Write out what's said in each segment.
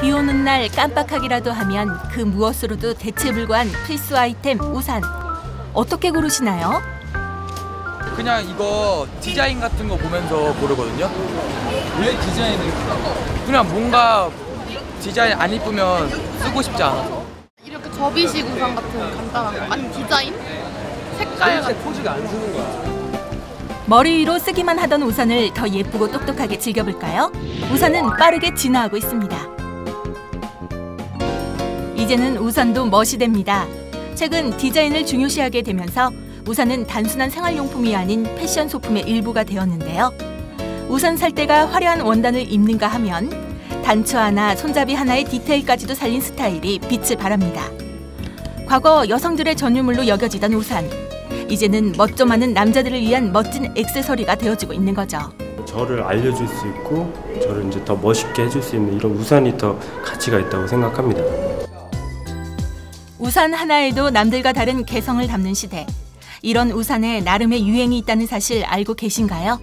비 오는 날 깜빡하기라도 하면 그 무엇으로도 대체 불구한 필수 아이템 우산. 어떻게 고르시나요? 그냥 이거 디자인 같은 거 보면서 고르거든요. 왜 디자인을 그냥 뭔가 디자인 안 이쁘면 쓰고 싶지 않아서. 이렇게 접이식 우산 같은 간단한 거 아니면 디자인? 색깔 같은 포즈가 안 쓰는 거야? 머리 위로 쓰기만 하던 우산을 더 예쁘고 똑똑하게 즐겨볼까요? 우산은 빠르게 진화하고 있습니다. 이제는 우산도 멋이 됩니다. 최근 디자인을 중요시하게 되면서 우산은 단순한 생활용품이 아닌 패션 소품의 일부가 되었는데요. 우산 살 때가 화려한 원단을 입는가 하면 단추 하나, 손잡이 하나의 디테일까지도 살린 스타일이 빛을 발합니다. 과거 여성들의 전유물로 여겨지던 우산. 이제는 멋좀 많은 남자들을 위한 멋진 액세서리가 되어지고 있는 거죠. 저를 알려줄 수 있고 저를 이제 더 멋있게 해줄 수 있는 이런 우산이 더 가치가 있다고 생각합니다. 우산 하나에도 남들과 다른 개성을 담는 시대. 이런 우산에 나름의 유행이 있다는 사실 알고 계신가요?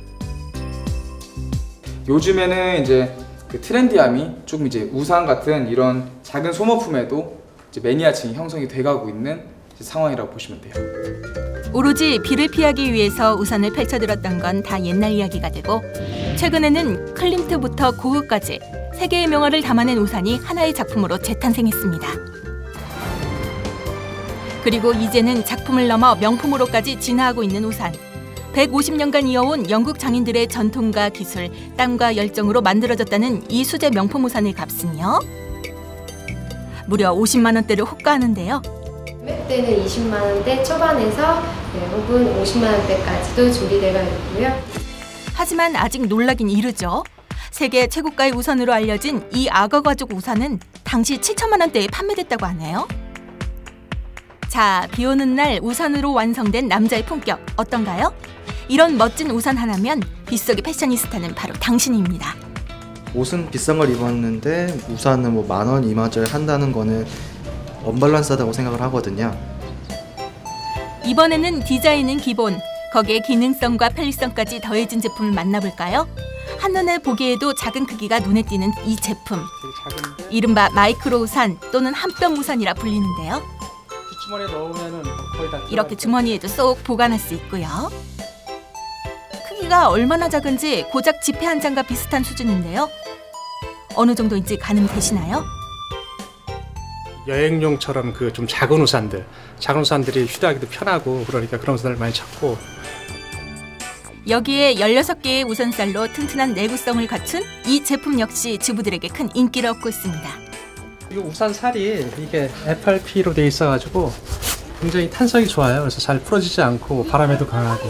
요즘에는 이제 그 트렌디함이 조금 이제 우산 같은 이런 작은 소모품에도 이제 매니아층이 형성이 돼가고 있는 상황이라고 보시면 돼요. 오로지 비를 피하기 위해서 우산을 펼쳐들었던 건 다 옛날 이야기가 되고 최근에는 클림트부터 고흐까지 세계의 명화를 담아낸 우산이 하나의 작품으로 재탄생했습니다. 그리고 이제는 작품을 넘어 명품으로까지 진화하고 있는 우산. 150년간 이어온 영국 장인들의 전통과 기술, 땀과 열정으로 만들어졌다는 이 수제 명품 우산의 값은요? 무려 50만 원대를 호가하는데요. 금액대는 20만 원대 초반에서 네, 혹은 50만 원대까지도 준비되어 있고요. 하지만 아직 놀라긴 이르죠. 세계 최고가의 우산으로 알려진 이 악어 가죽 우산은 당시 7천만 원대에 판매됐다고 하네요. 자, 비 오는 날 우산으로 완성된 남자의 품격 어떤가요? 이런 멋진 우산 하나면 빗속의 패셔니스타는 바로 당신입니다. 옷은 비싼 걸 입었는데 우산은 뭐 만 원, 이만짜리 한다는 거는 언밸런스하다고 생각을 하거든요. 이번에는 디자인은 기본, 거기에 기능성과 편리성까지 더해진 제품을 만나볼까요? 한눈에 보기에도 작은 크기가 눈에 띄는 이 제품. 이른바 마이크로 우산 또는 한뼘 우산이라 불리는데요. 주머니에 넣으면은 거의 다 이렇게 주머니에도 쏙 보관할 수 있고요. 크기가 얼마나 작은지 고작 지폐 한 장과 비슷한 수준인데요. 어느 정도인지 가늠이 되시나요? 여행용처럼 그 좀 작은 우산들, 작은 우산들이 휴대하기도 편하고 그러니까 그런 우산을 많이 찾고 여기에 16개의 우산살로 튼튼한 내구성을 갖춘 이 제품 역시 주부들에게 큰 인기를 얻고 있습니다. 이 우산 살이 이게 FRP로 돼 있어가지고 굉장히 탄성이 좋아요. 그래서 잘 풀어지지 않고 바람에도 강하고.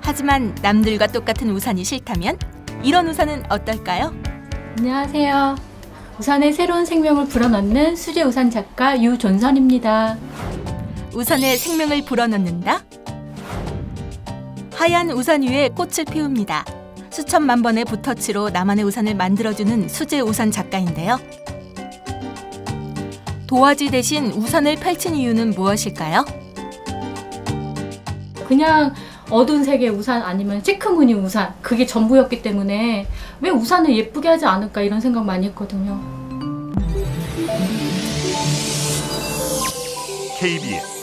하지만 남들과 똑같은 우산이 싫다면 이런 우산은 어떨까요? 안녕하세요. 우산에 새로운 생명을 불어넣는 수제 우산 작가 유존선입니다. 우산에 생명을 불어넣는다? 하얀 우산 위에 꽃을 피웁니다. 수천만 번의 붓터치로 나만의 우산을 만들어주는 수제 우산 작가인데요. 도화지 대신 우산을 펼친 이유는 무엇일까요? 그냥 어두운 색의 우산 아니면 체크무늬 우산 그게 전부였기 때문에 왜 우산을 예쁘게 하지 않을까 이런 생각 많이 했거든요. KBS